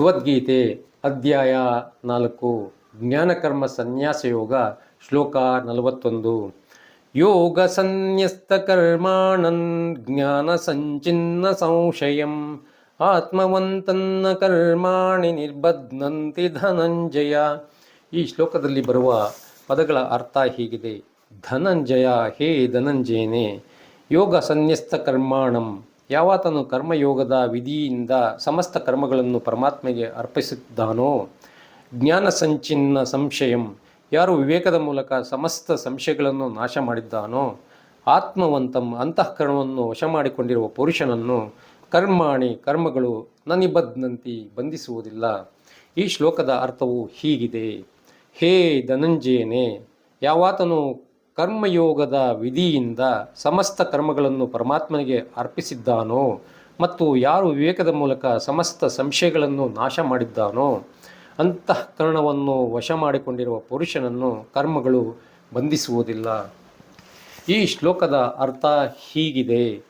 ಭಗವದ್ಗೀತೆ ಅಧ್ಯಾಯ ನಾಲ್ಕು, ಜ್ಞಾನಕರ್ಮ ಸನ್ಯಾಸ ಯೋಗ ಶ್ಲೋಕ ನಲವತ್ತೊಂದು. ಯೋಗ ಸನ್ಯಸ್ತ ಕರ್ಮಾಣನ್ ಜ್ಞಾನ ಸಂಚಿನ್ನ ಸಂಶಯಂ, ಆತ್ಮವಂತನ್ನ ಕರ್ಮಾಣಿ ನಿರ್ಬಧ್ನಂತಿ ಧನಂಜಯ. ಈ ಶ್ಲೋಕದಲ್ಲಿ ಬರುವ ಪದಗಳ ಅರ್ಥ ಹೀಗಿದೆ. ಧನಂಜಯ ಹೇ ಧನಂಜಯನೇ. ಯೋಗ ಸನ್ಯಸ್ತ ಕರ್ಮಾಣಂ ಯಾವಾತನು ಕರ್ಮಯೋಗದ ವಿಧಿಯಿಂದ ಸಮಸ್ತ ಕರ್ಮಗಳನ್ನು ಪರಮಾತ್ಮೆಗೆ ಅರ್ಪಿಸಿದ್ದಾನೋ? ಜ್ಞಾನ ಸಂಚಿನ್ನ ಸಂಶಯಂ. ಯಾರು ವಿವೇಕದ ಮೂಲಕ ಸಮಸ್ತ ಸಂಶಯಗಳನ್ನು ನಾಶ ಮಾಡಿದ್ದಾನೋ? ಆತ್ಮವಂತಂ ಅಂತಃಕರಣವನ್ನು ವಶ ಮಾಡಿಕೊಂಡಿರುವ ಪುರುಷನನ್ನು ಕರ್ಮಾಣಿ ಕರ್ಮಗಳು ನನಿಬದ್ನಂತಿ ಬಂಧಿಸುವುದಿಲ್ಲ. ಈ ಶ್ಲೋಕದ ಅರ್ಥವು ಹೀಗಿದೆ. ಹೇ ಧನಂಜಯನೇ, ಯಾವಾತನು ಕರ್ಮಯೋಗದ ವಿಧಿಯಿಂದ ಸಮಸ್ತ ಕರ್ಮಗಳನ್ನು ಪರಮಾತ್ಮನಿಗೆ ಅರ್ಪಿಸಿದ್ದಾನೋ ಮತ್ತು ಯಾರು ವಿವೇಕದ ಮೂಲಕ ಸಮಸ್ತ ಸಂಶಯಗಳನ್ನು ನಾಶ ಮಾಡಿದ್ದಾನೋ ಅಂತಃಕರಣವನ್ನು ವಶ ಮಾಡಿಕೊಂಡಿರುವ ಪುರುಷನನ್ನು ಕರ್ಮಗಳು ಬಂಧಿಸುವುದಿಲ್ಲ. ಈ ಶ್ಲೋಕದ ಅರ್ಥ ಹೀಗಿದೆ.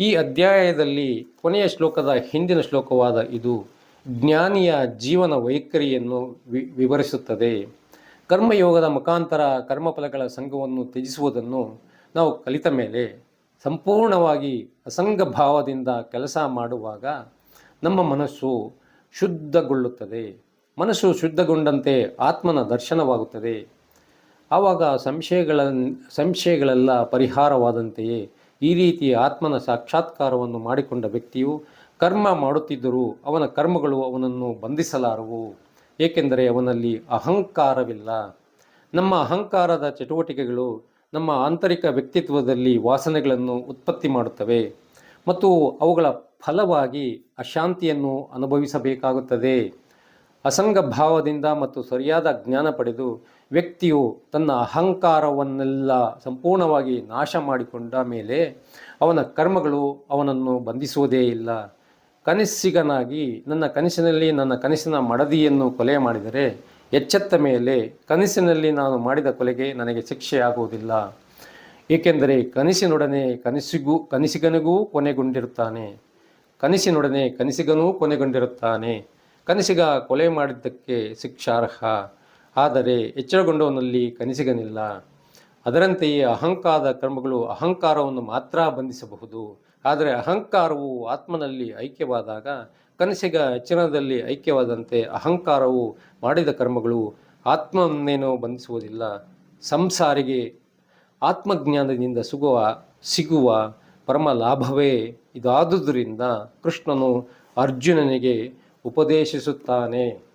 ಈ ಅಧ್ಯಾಯದಲ್ಲಿ ಕೊನೆಯ ಶ್ಲೋಕದ ಹಿಂದಿನ ಶ್ಲೋಕವಾದ ಇದು ಜ್ಞಾನಿಯ ಜೀವನ ವೈಖರಿಯನ್ನು ವಿವರಿಸುತ್ತದೆ. ಕರ್ಮಯೋಗದ ಮುಖಾಂತರ ಕರ್ಮಫಲಗಳ ಸಂಘವನ್ನು ತ್ಯಜಿಸುವುದನ್ನು ನಾವು ಕಲಿತ ಮೇಲೆ ಸಂಪೂರ್ಣವಾಗಿ ಅಸಂಗ ಭಾವದಿಂದ ಕೆಲಸ ಮಾಡುವಾಗ ನಮ್ಮ ಮನಸ್ಸು ಶುದ್ಧಗೊಳ್ಳುತ್ತದೆ. ಮನಸ್ಸು ಶುದ್ಧಗೊಂಡಂತೆ ಆತ್ಮನ ದರ್ಶನವಾಗುತ್ತದೆ. ಆವಾಗ ಸಂಶಯಗಳ ಸಂಶಯಗಳೆಲ್ಲ ಪರಿಹಾರವಾದಂತೆಯೇ ಈ ರೀತಿ ಆತ್ಮನ ಸಾಕ್ಷಾತ್ಕಾರವನ್ನು ಮಾಡಿಕೊಂಡ ವ್ಯಕ್ತಿಯು ಕರ್ಮ ಮಾಡುತ್ತಿದ್ದರೂ ಅವನ ಕರ್ಮಗಳು ಅವನನ್ನು ಬಂಧಿಸಲಾರವು. ಏಕೆಂದರೆ ಅವನಲ್ಲಿ ಅಹಂಕಾರವಿಲ್ಲ. ನಮ್ಮ ಅಹಂಕಾರದ ಚಟುವಟಿಕೆಗಳು ನಮ್ಮ ಆಂತರಿಕ ವ್ಯಕ್ತಿತ್ವದಲ್ಲಿ ವಾಸನೆಗಳನ್ನು ಉತ್ಪತ್ತಿ ಮಾಡುತ್ತವೆ ಮತ್ತು ಅವುಗಳ ಫಲವಾಗಿ ಅಶಾಂತಿಯನ್ನು ಅನುಭವಿಸಬೇಕಾಗುತ್ತದೆ. ಅಸಂಗ ಭಾವದಿಂದ ಮತ್ತು ಸರಿಯಾದ ಜ್ಞಾನ ಪಡೆದು ವ್ಯಕ್ತಿಯು ತನ್ನ ಅಹಂಕಾರವನ್ನೆಲ್ಲ ಸಂಪೂರ್ಣವಾಗಿ ನಾಶ ಮಾಡಿಕೊಂಡ ಮೇಲೆ ಅವನ ಕರ್ಮಗಳು ಅವನನ್ನು ಬಂಧಿಸುವುದೇ ಇಲ್ಲ. ಕನಸಿಗನಾಗಿ ನನ್ನ ಕನಸಿನಲ್ಲಿ ನನ್ನ ಕನಸಿನ ಮಡದಿಯನ್ನು ಕೊಲೆ ಮಾಡಿದರೆ ಎಚ್ಚೆತ್ತ ಮೇಲೆ ಕನಸಿನಲ್ಲಿ ನಾನು ಮಾಡಿದ ಕೊಲೆಗೆ ನನಗೆ ಶಿಕ್ಷೆಯಾಗುವುದಿಲ್ಲ. ಏಕೆಂದರೆ ಕನಸಿನೊಡನೆ ಕನಸಿಗೂ ಕನಸಿಗನಿಗೂ ಕೊನೆಗೊಂಡಿರುತ್ತಾನೆ. ಕನಸಿನೊಡನೆ ಕನಸಿಗನೂ ಕೊನೆಗೊಂಡಿರುತ್ತಾನೆ. ಕನಸಿಗ ಕೊಲೆ ಮಾಡಿದ್ದಕ್ಕೆ ಶಿಕ್ಷಾರ್ಹ. ಆದರೆ ಎಚ್ಚರಗೊಂಡವನಲ್ಲಿ ಕನಸಿಗನಿಲ್ಲ ಅದರಂತೆಯೇ ಅಹಂಕಾರದ ಕರ್ಮಗಳು ಅಹಂಕಾರವನ್ನು ಮಾತ್ರ ಬಂಧಿಸಬಹುದು. ಆದರೆ ಅಹಂಕಾರವು ಆತ್ಮನಲ್ಲಿ ಐಕ್ಯವಾದಾಗ, ಕನಸಿಗ ಚಿನ್ನದಲ್ಲಿ ಐಕ್ಯವಾದಂತೆ ಅಹಂಕಾರವು ಮಾಡಿದ ಕರ್ಮಗಳು ಆತ್ಮವನ್ನೇನೋ ಬಂಧಿಸುವುದಿಲ್ಲ. ಸಂಸಾರಿಗೆ ಆತ್ಮಜ್ಞಾನದಿಂದ ಸಿಗುವ ಸಿಗುವ ಪರಮ ಲಾಭವೇ ಇದಾದುದರಿಂದ ಕೃಷ್ಣನು ಅರ್ಜುನನಿಗೆ ಉಪದೇಶಿಸುತ್ತಾನೆ.